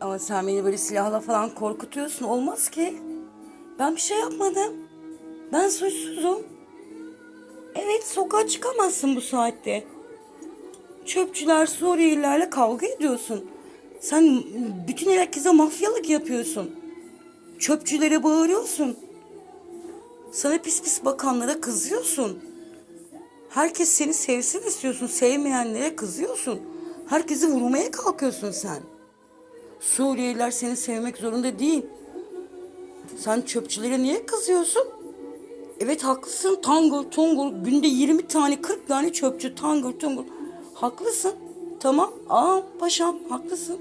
Ama sen beni böyle silahla falan korkutuyorsun. Olmaz ki. Ben bir şey yapmadım. Ben suçsuzum. Evet sokağa çıkamazsın bu saatte. Çöpçüler Suriyelilerle kavga ediyorsun. Sen bütün herkese mafyalık yapıyorsun. Çöpçülere bağırıyorsun. Sana pis pis bakanlara kızıyorsun. Herkes seni sevsin istiyorsun. Sevmeyenlere kızıyorsun. Herkesi vurmaya kalkıyorsun sen. Suriyeliler seni sevmek zorunda değil. Sen çöpçülere niye kızıyorsun? Evet haklısın. Tangır tungur günde 20 tane 40 tane çöpçü tangır tungur. Haklısın. Tamam. Aa paşam haklısın.